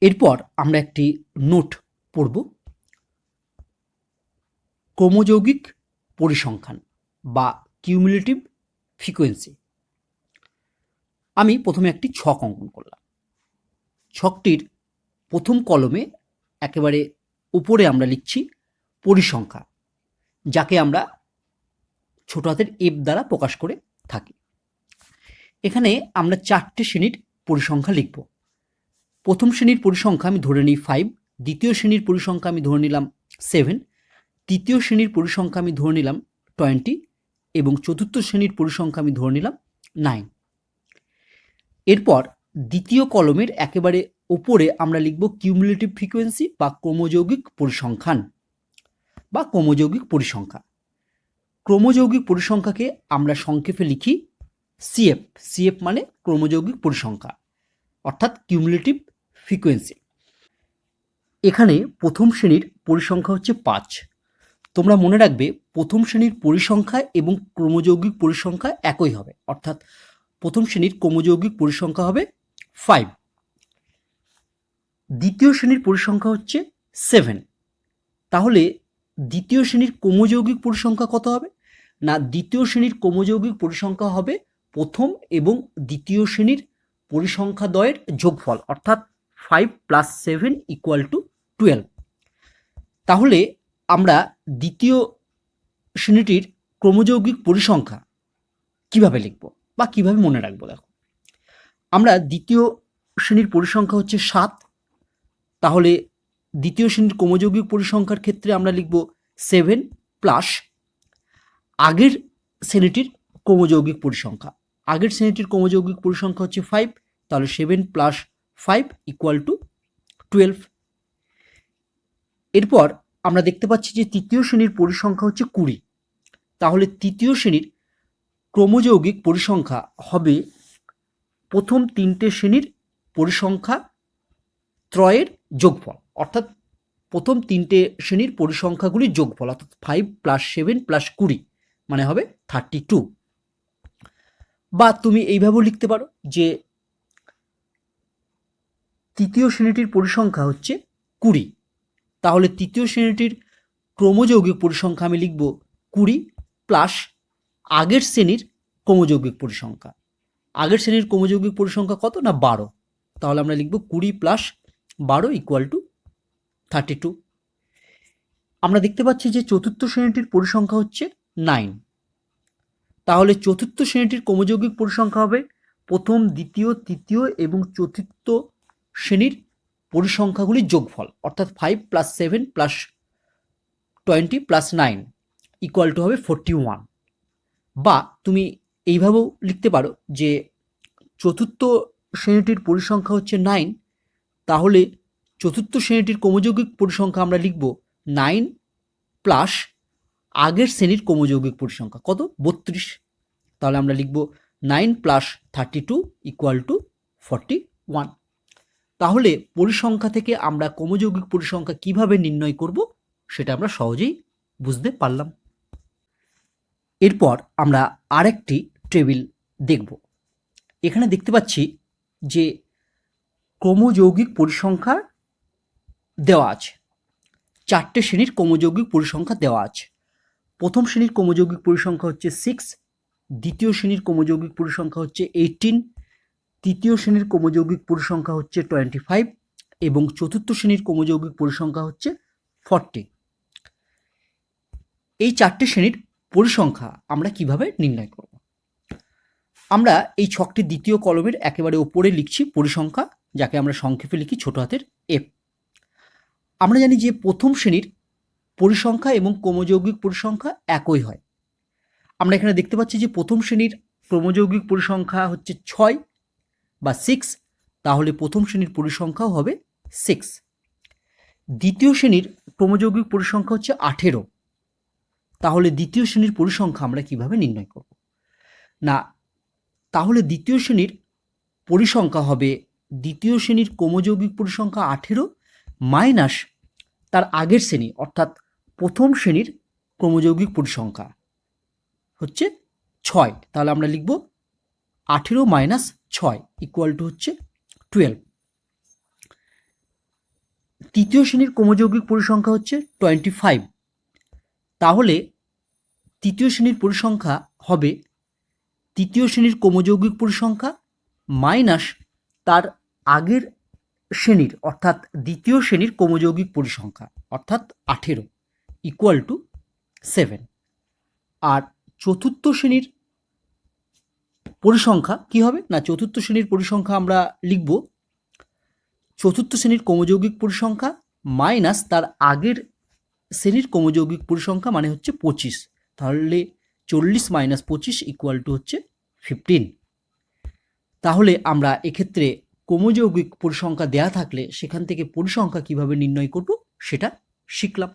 এরপর আমরা একটি নোট পড়ব। ক্রোমোযৌগিক পরিসংখ্যান বা কিউমুলেটিভ ফ্রিকোয়েন্সি আমি প্রথমে একটি ছক অঙ্কন করলাম। ছকটির প্রথম কলমে একেবারে উপরে আমরা লিখছি পরিসংখ্যা, যাকে আমরা ছোট হাতের এফ দ্বারা প্রকাশ করে থাকি। এখানে আমরা চারটে শ্রেণির পরিসংখ্যা লিখব। প্রথম শ্রেণির পরিসংখ্যা আমি ধরে নিই ফাইভ দ্বিতীয় শ্রেণির পরিসংখ্যা আমি ধরে নিলাম সেভেন তৃতীয় শ্রেণির পরিসংখ্যা আমি ধরে নিলাম টোয়েন্টি এবং চতুর্থ শ্রেণির পরিসংখ্যা আমি ধরে নিলাম নাইন এরপর দ্বিতীয় কলমের একেবারে ওপরে আমরা লিখব কিউমুলেটিভ ফ্রিকোয়েন্সি বা ক্রোমোযৌগিক পরিসংখ্যান বা ক্রোমোযৌগিক পরিসংখ্যা। ক্রোমোযৌগিক পরিসংখ্যাকে আমরা সংক্ষেপে লিখি সিএফ সিএফ মানে ক্রোমোযৌগিক পরিসংখ্যা, অর্থাৎ কিউমুলেটিভ ফ্রিকোয়েন্সি এখানে প্রথম শ্রেণির পরিসংখ্যা হচ্ছে পাঁচ। তোমরা মনে রাখবে প্রথম শ্রেণির পরিসংখ্যা এবং ক্রমযৌগিক পরিসংখ্যা একই হবে। অর্থাৎ প্রথম শ্রেণির ক্রোমোযৌগিক পরিসংখ্যা হবে ফাইভ দ্বিতীয় শ্রেণির পরিসংখ্যা হচ্ছে সেভেন তাহলে দ্বিতীয় শ্রেণির ক্রোমোযৌগিক পরিসংখ্যা কত হবে? না, দ্বিতীয় শ্রেণির ক্রোমোযৌগিক পরিসংখ্যা হবে প্রথম এবং দ্বিতীয় শ্রেণির পরিসংখ্যা দ্বয়ের যোগফল। অর্থাৎ five plus seven equal to twelve তাহলে আমরা দ্বিতীয় শ্রেণীটির ক্রোমোযৌগিক পরিসংখ্যা কীভাবে লিখব বা কীভাবে মনে রাখব দেখো। আমরা দ্বিতীয় শ্রেণির পরিসংখ্যা হচ্ছে সাত। তাহলে দ্বিতীয় শ্রেণির ক্রোমোযৌগিক পরিসংখ্যার ক্ষেত্রে আমরা লিখব সেভেন প্লাস আগের শ্রেণীটির ক্রোমোযৌগিক পরিসংখ্যা। আগের শ্রেণীটির ক্রোমোযৌগিক পরিসংখ্যা হচ্ছে ফাইভ তাহলে seven plus five equal to twelve এরপর আমরা দেখতে পাচ্ছি যে তৃতীয় শ্রেণির পরিসংখ্যা হচ্ছে কুড়ি। তাহলে তৃতীয় শ্রেণির ক্রোমোযৌগিক পরিসংখ্যা হবে প্রথম তিনটে শ্রেণির পরিসংখ্যা ত্রয়ের যোগফল। অর্থাৎ প্রথম তিনটে শ্রেণির পরিসংখ্যাগুলির যোগফল, অর্থাৎ ফাইভ প্লাস সেভেন প্লাস কুড়ি মানে হবে থার্টি টু বা তুমি এইভাবেও লিখতে পারো যে তৃতীয় শ্রেণীটির পরিসংখ্যা হচ্ছে কুড়ি। তাহলে তৃতীয় শ্রেণীটির ক্রোমোযৌগিক পরিসংখ্যা আমি লিখব কুড়ি প্লাস আগের শ্রেণির ক্রোমোযৌগিক পরিসংখ্যা। আগের শ্রেণির ক্রোমোযৌগিক পরিসংখ্যা কত না বারো? তাহলে আমরা লিখব কুড়ি প্লাস বারো ইকুয়াল টু থার্টি টু আমরা দেখতে পাচ্ছি যে চতুর্থ শ্রেণীটির পরিসংখ্যা হচ্ছে নাইন তাহলে চতুর্থ শ্রেণীটির ক্রোমোযৌগিক পরিসংখ্যা হবে প্রথম, দ্বিতীয়, তৃতীয় এবং চতুর্থ শ্রেণির পরিসংখ্যাগুলির যোগফল, অর্থাৎ five plus seven plus twenty plus nine equal to হবে ফোরটি ওয়ান বা তুমি এইভাবেও লিখতে পারো যে চতুর্থ শ্রেণীটির পরিসংখ্যা হচ্ছে নাইন তাহলে চতুর্থ শ্রেণীটির ক্রোমোযৌগিক পরিসংখ্যা আমরা লিখব নাইন প্লাস আগের শ্রেণির ক্রোমোযৌগিক পরিসংখ্যা। কত? বত্রিশ। তাহলে আমরা লিখব nine plus thirty two equal to forty one তাহলে পরিসংখ্যা থেকে আমরা ক্রোমোযৌগিক পরিসংখ্যা কীভাবে নির্ণয় করব, সেটা আমরা সহজেই বুঝতে পারলাম। এরপর আমরা আরেকটি টেবিল দেখব। এখানে দেখতে পাচ্ছি যে ক্রোমোযৌগিক পরিসংখ্যা দেওয়া আছে। চারটে শ্রেণির ক্রোমোযৌগিক পরিসংখ্যা দেওয়া আছে। প্রথম শ্রেণির ক্রোমোযৌগিক পরিসংখ্যা হচ্ছে সিক্স দ্বিতীয় শ্রেণির ক্রোমোযৌগিক পরিসংখ্যা হচ্ছে এইটিন তৃতীয় শ্রেণির ক্রোমোযৌগিক পরিসংখ্যা হচ্ছে টোয়েন্টি ফাইভ এবং চতুর্থ শ্রেণির ক্রোমোযৌগিক পরিসংখ্যা হচ্ছে ফর্টি এই চারটে শ্রেণির পরিসংখ্যা আমরা কীভাবে নির্ণয় করব? আমরা এই ছকটির দ্বিতীয় কলমের একেবারে ওপরে লিখছি পরিসংখ্যা, যাকে আমরা সংক্ষেপে লিখি ছোট হাতের এফ আমরা জানি যে প্রথম শ্রেণির পরিসংখ্যা এবং ক্রোমোযৌগিক পরিসংখ্যা একই হয়। আমরা এখানে দেখতে পাচ্ছি যে প্রথম শ্রেণির ক্রমযৌগিক পরিসংখ্যা হচ্ছে ছয় বা সিক্স তাহলে প্রথম শ্রেণির পরিসংখ্যাও হবে সিক্স দ্বিতীয় শ্রেণির ক্রোমোযৌগিক পরিসংখ্যা হচ্ছে আঠেরো। তাহলে দ্বিতীয় শ্রেণির পরিসংখ্যা আমরা কীভাবে নির্ণয় করব? না, তাহলে দ্বিতীয় শ্রেণির পরিসংখ্যা হবে, দ্বিতীয় শ্রেণির ক্রোমোযৌগিক পরিসংখ্যা আঠেরো মাইনাস তার আগের শ্রেণি, অর্থাৎ প্রথম শ্রেণির ক্রোমোযৌগিক পরিসংখ্যা হচ্ছে ছয়। তাহলে আমরা লিখব আঠেরো মাইনাস ছয় ইকুয়াল টু হচ্ছে টুয়েলভ তৃতীয় শ্রেণির ক্রমযৌগিক পরিসংখ্যা হচ্ছে টোয়েন্টি ফাইভ তাহলে তৃতীয় শ্রেণির পরিসংখ্যা হবে তৃতীয় শ্রেণির ক্রমযৌগিক পরিসংখ্যা মাইনাস তার আগের শ্রেণির, অর্থাৎ দ্বিতীয় শ্রেণির ক্রমযৌগিক পরিসংখ্যা, অর্থাৎ আঠেরো ইকুয়াল টু সেভেন আর চতুর্থ শ্রেণির পরিসংখ্যা কি হবে? না, চতুর্থ শ্রেণির পরিসংখ্যা আমরা লিখব। চতুর্থ শ্রেণির ক্রমযৌগিক পরিসংখ্যা মাইনাস তার আগের শ্রেণির ক্রমযৌগিক পরিসংখ্যা মানে হচ্ছে পঁচিশ। তাহলে চল্লিশ মাইনাস পঁচিশ ইকুয়াল টু হচ্ছে ফিফটিন তাহলে আমরা এক্ষেত্রে ক্রমযৌগিক পরিসংখ্যা দেয়া থাকলে সেখান থেকে পরিসংখ্যা কীভাবে নির্ণয় করব সেটা শিখলাম।